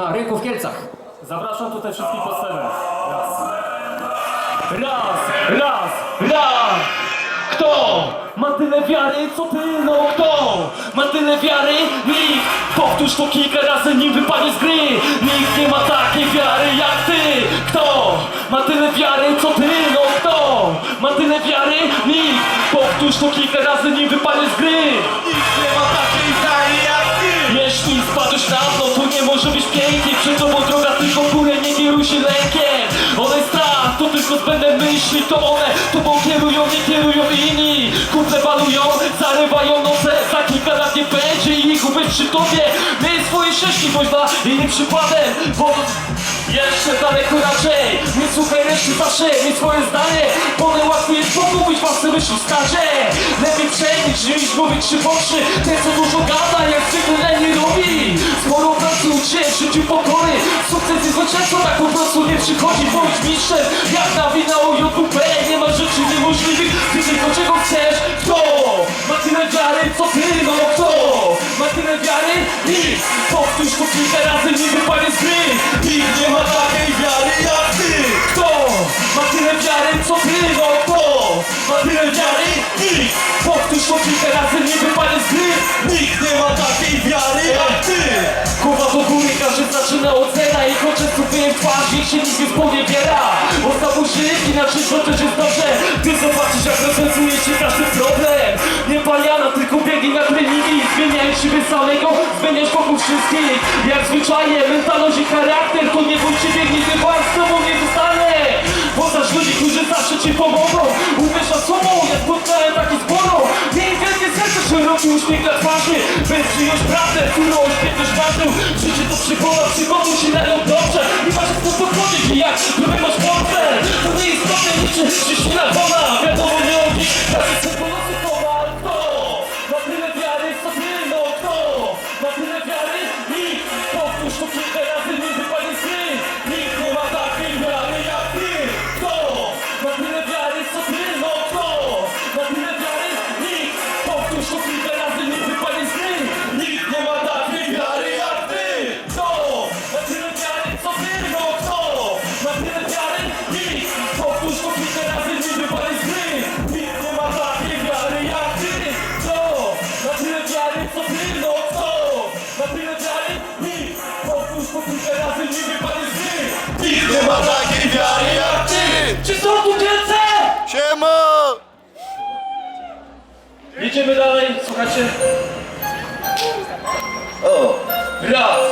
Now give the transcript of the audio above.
na rynku w Kielcach. Zapraszam tutaj wszystkich po scenę. Raz. Raz, raz, raz! Kto ma tyle wiary, co ty, no kto ma tyle wiary? Nikt! Powtórz to kilka razy, nim wypadnie z gry! Nikt nie ma takiej wiary jak ty! Kto ma tyle wiary, co ty, no kto ma tyle wiary? Nikt! Powtórz to kilka razy, nim wypadnie z gry! Nikt nie ma takiej wiary jak ty Jeśli spadłeś na strach, to tylko zbędne myśli To one tobą kierują, nie kierują inni. Kumple balują, zarywają noce Za kilka lat nie będzie ich ubeć przy tobie. My swoje bądź dla innym przykładem Bo jeszcze daleko raczej. Nie słuchaj reszty zawsze, mieć swoje zdanie Bo najłatwiej jest pogubić własne myśli w stadzie Lepiej przejmić niż mówić trzy oczy Ten co dużo gada, życiu pokory Sukces jest często tak po prostu nie przychodzi. Bądź mistrzem, jak na wina o JWP Nie ma rzeczy niemożliwych, ty tylko czego chcesz Kto? Ma tyle wiary, co ty, no kto? Ma tyle wiary? Nikt, powtórz to kilka razy, nie wypadnie z gry. Nikt nie ma takiej wiary jak ty. Kto? Ma tyle wiary, co ty, no kto? Ma tyle wiary? Nikt, powtórz to kilka razy, nie wypadnie z gry. Nikt nie ma takiej wiary każdy zaczyna od zera I choć sobie twarz, niech się nic nie sponiewiera Odstawu żyć, inaczej to też jest dobrze. Ty zobaczysz jak rozwiązuje się każdy problem. Nie paliana, tylko biegnij na treningi. Zmieniaj siebie samego, zmieniasz wokół wszystkich. Jak zwyczajnie, mentalność i charakter To nie bój się, biegnij, ty z tobą nie zostanie Poznasz ludzi, którzy zawsze ci pomogą. Uwierz szeroki uśmiech na twarzy. By przyjąć prawdę, którą świetność marzył Życie to przygoda, przygodą się dają dobrze. Nie masz co podchodzić i jak próbę masz portfel. To nie jest istotne, niczym przyśmina wona Wiadomo, nie odnieś, każdy chce pomocy kowal Kto ma tyle wiary, co ty, no kto ma tyle wiary? Nikt, powtórz to kilka nie ma takiej wiary jak ty Czy są tu wielce? Siema Jedziemy dalej, słuchajcie. O Raz.